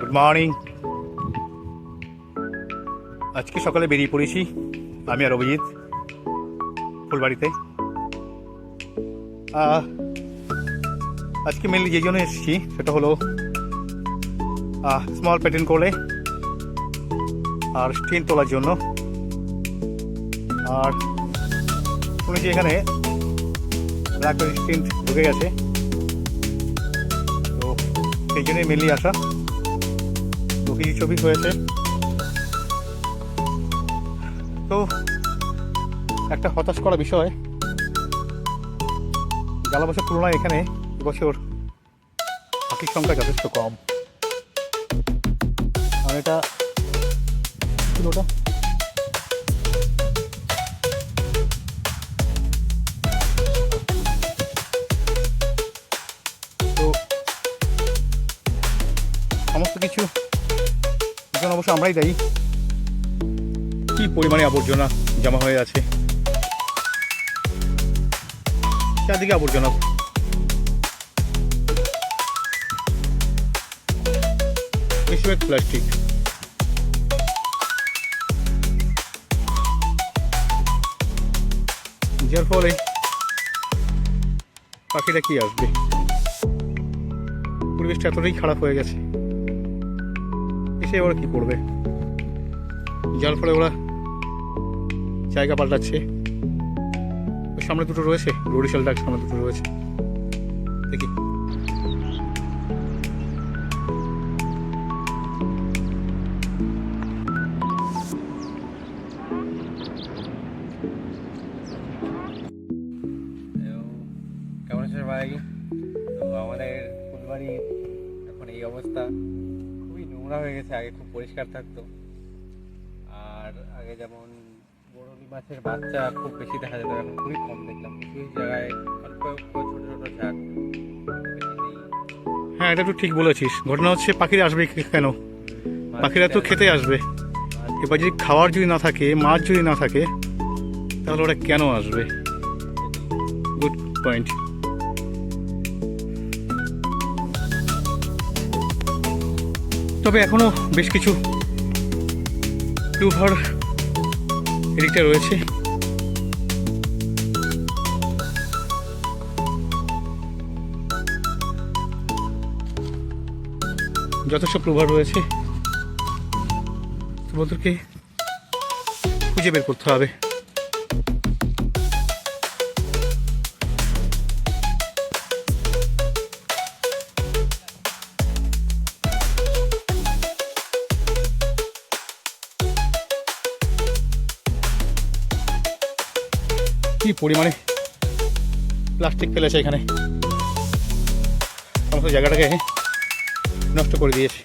Good morning আজকে সকালে বেরিয়ে পড়েছি, আমি আর অভিজিৎ, ফুলবাড়িতে। আজকে মেনলি যে জন্য এসেছি, সেটা হলো স্মল প্যাটার্ন কোলে আর স্টিন তোলার জন্য। আর শুনেছি এখানে ব্ল্যাক স্টিন ঢুকে গেছে। তো সেই জন্যই মেনলি আসা। কিছু ছবি হয়েছে। তো, একটা হতাশ করা বিষয়। গেলা বছর তুলনায় এখানে এবছর পাখির সংখ্যা যথেষ্ট কম। আর এটা কি ওটা তো, সমস্ত কিছু এখন অবশ্য আমরাই দায়ী। কি পরিমাণে আবর্জনা জমা হয়ে আছে? চারদিকে আবর্জনা। বেশিরভাগ প্লাস্টিক। যার ফলে পাখিটা কি আসবে? পরিবেশটা এতটাই খারাপ হয়ে গেছে। এসে ওরা কি করবে? যার ফলে ওরা জায়গা পাল্টাচ্ছে। ওই সামনে দুটো রয়েছে রোডিশাল ডাক সামনে দুটো রয়েছে। দেখি। কেমন আছেন ভাই তো আমাদের ফুলবাড়ি এখন এই অবস্থা। নোংরা হয়ে গেছে আগে খুব পরিষ্কার থাকতো। আর আগে যেমন বরলি মাছের বাচ্চা খুব বেশি দেখা যেত এখন খুবই কম দেখলাম। কিছু জায়গায় অল্প অল্প ছোট ছোট ঝাঁক হ্যাঁ এটা একটু ঠিক বলেছিস। ঘটনা হচ্ছে পাখিরা আসবে কেন? পাখিরা তো খেতে আসবে। এবার যদি খাওয়ার যদি না থাকে মাছ যদি না থাকে তাহলে ওরা কেন আসবে? গুড পয়েন্ট তবে এখনও বেশ কিছু টুভার এদিকটা রয়েছে। যথেষ্ট প্রভাব রয়েছে। তোমাদেরকে খুঁজে বের করতে হবে। কি পরিমাণে প্লাস্টিক ফেলেছে এখানে। সমস্ত জায়গাটাকে নষ্ট করে দিয়েছে।